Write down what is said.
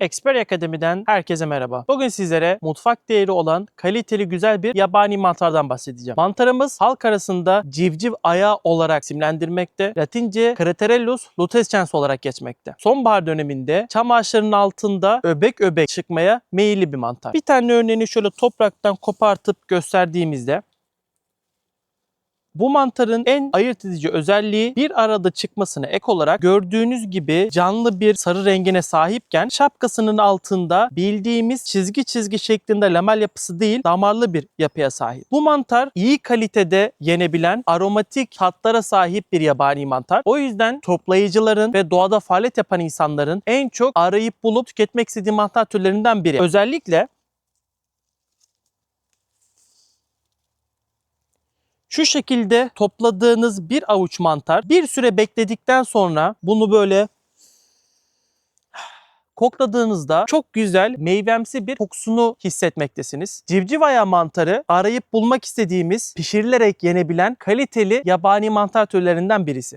Expert Akademi'den herkese merhaba. Bugün sizlere mutfak değeri olan kaliteli güzel bir yabani mantardan bahsedeceğim. Mantarımız halk arasında civciv ayağı olarak isimlendirmekte. Latince Craterellus lutescens olarak geçmekte. Sonbahar döneminde çam ağaçlarının altında öbek öbek çıkmaya meyilli bir mantar. Bir tane örneğini şöyle topraktan kopartıp gösterdiğimizde bu mantarın en ayırt edici özelliği bir arada çıkmasına ek olarak gördüğünüz gibi canlı bir sarı rengine sahipken şapkasının altında bildiğimiz çizgi çizgi şeklinde lamel yapısı değil damarlı bir yapıya sahip. Bu mantar iyi kalitede yenebilen aromatik tatlara sahip bir yabani mantar. O yüzden toplayıcıların ve doğada faaliyet yapan insanların en çok arayıp bulup tüketmek istediği mantar türlerinden biri. Özellikle Şu şekilde topladığınız bir avuç mantar bir süre bekledikten sonra bunu böyle kokladığınızda çok güzel meyvemsi bir kokusunu hissetmektesiniz. Civciv ayağı mantarı arayıp bulmak istediğimiz pişirilerek yenebilen kaliteli yabani mantar türlerinden birisi.